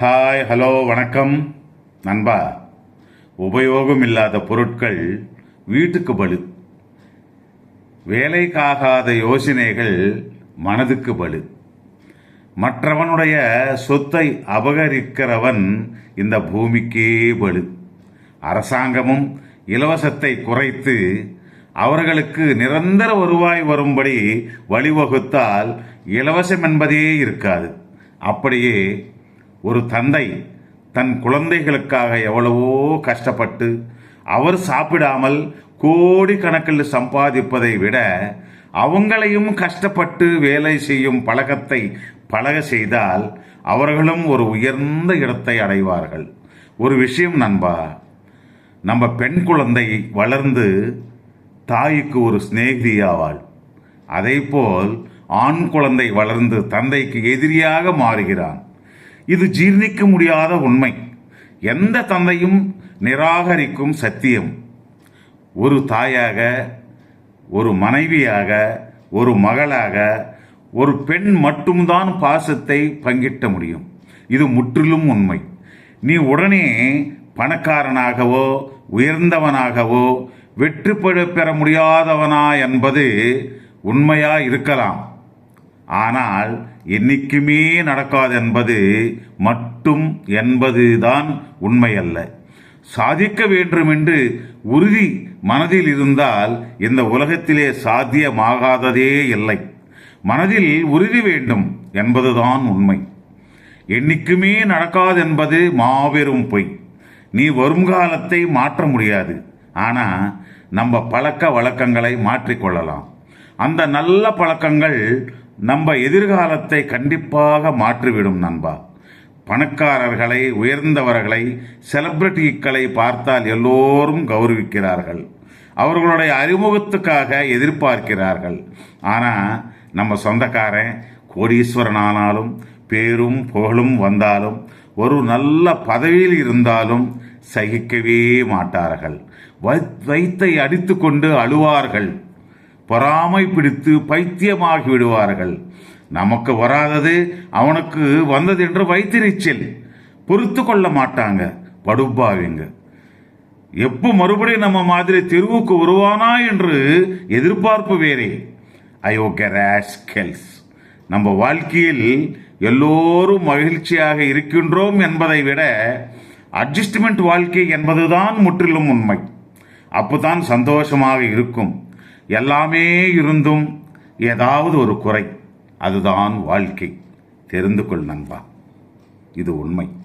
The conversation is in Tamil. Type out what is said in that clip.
ஹாய் ஹலோ வணக்கம். நண்பா உபயோகம் இல்லாத பொருட்கள் வீட்டுக்கு பலு. வேலைக்காகாத யோசனைகள் மனதுக்கு பலு. மற்றவனுடைய சொத்தை அபகரிக்கிறவன் இந்த பூமிக்கே பலு. அரசாங்கமும் இலவசத்தை குறைத்து அவர்களுக்கு நிரந்தர வருவாய் வரும்படி வழிவகுத்தால் இலவசம் என்பதே இருக்காது. அப்படியே ஒரு தந்தை தன் குழந்தைகளுக்காக எவ்வளவோ கஷ்டப்பட்டு அவர் சாப்பிடாமல் கோடிக்கணக்கில் சம்பாதிப்பதை விட அவங்களையும் கஷ்டப்பட்டு வேலை செய்யும் பழக்கத்தை பழக செய்தால் அவர்களும் ஒரு உயர்ந்த இடத்தை அடைவார்கள். ஒரு விஷயம் நண்பா நம்ம பெண் குழந்தை வளர்ந்து தாய்க்கு ஒரு சிநேகிதியாவாள். அதேபோல் ஆண் குழந்தை வளர்ந்து தந்தைக்கு எதிரியாக மாறுகிறான். இது ஜீர்ணிக்க முடியாத உண்மை. எந்த தந்தையும் நிராகரிக்கும் சத்தியம். ஒரு தாயாக ஒரு மனைவியாக ஒரு மகளாக ஒரு பெண் மட்டும்தான் பாசத்தை பங்கிட்ட முடியும். இது முற்றிலும் உண்மை. நீ உடனே பணக்காரனாகவோ உயர்ந்தவனாகவோ வெற்றி பெற- முடியாதவனா என்பது உண்மையா இருக்கலாம். ஆனால் என்னைக்குமே நடக்காது என்பது மட்டும் என்பதுதான் உண்மையல்ல. சாதிக்க வேண்டும் என்று உறுதி மனதில் இருந்தால் இந்த உலகத்திலே சாத்தியமாகாததே இல்லை. மனதில் உறுதி வேண்டும் என்பதுதான் உண்மை. என்னைக்குமே நடக்காது என்பது மாபெரும் பொய். நீ வருங்காலத்தை மாற்ற முடியாது. ஆனா நம்ம பழக்க வழக்கங்களை மாற்றிக்கொள்ளலாம் அந்த நல்ல பழக்கங்கள் நம்ம எதிர்காலத்தை கண்டிப்பாக மாற்றிவிடும் நண்பா. பணக்காரர்களை உயர்ந்தவர்களை செலிபிரிட்டிகளை பார்த்தால் எல்லோரும் கௌரவிக்கிறார்கள். அவர்களுடைய அறிமுகத்துக்காக எதிர்பார்க்கிறார்கள். ஆனால் நம்ம சொந்தக்காரன் கோடீஸ்வரன் ஆனாலும் பேரும் புகழும் வந்தாலும் ஒரு நல்ல பதவியில் இருந்தாலும் சகிக்கவே மாட்டார்கள். வை- வைத்தை அடித்துக்கொண்டு அழுவார்கள். பொறாமை பிடித்து பைத்தியமாகி விடுவார்கள் நமக்கு வராதது அவனுக்கு வந்தது என்று வைத்திருச்சல். பொறுத்து கொள்ள மாட்டாங்க. படுப்பாவிங்க. எப்போ மறுபடியும் நம்ம மாதிரி தெருவுக்கு வருவானா என்று எதிர்பார்ப்பு வேறே. அயோக்கிய ராஸ்கெல்ஸ் நம்ம வாழ்க்கையில் எல்லோரும் மகிழ்ச்சியாக இருக்கின்றோம் என்பதை விட அட்ஜஸ்ட்மெண்ட் வாழ்க்கை என்பதுதான் முற்றிலும் உண்மை. அப்போதான் சந்தோஷமாக இருக்கும். எல்லாமே இருந்தும் ஏதாவது ஒரு குறை. அதுதான் வாழ்க்கை. தெரிந்து கொள் நண்பா. இது உண்மை.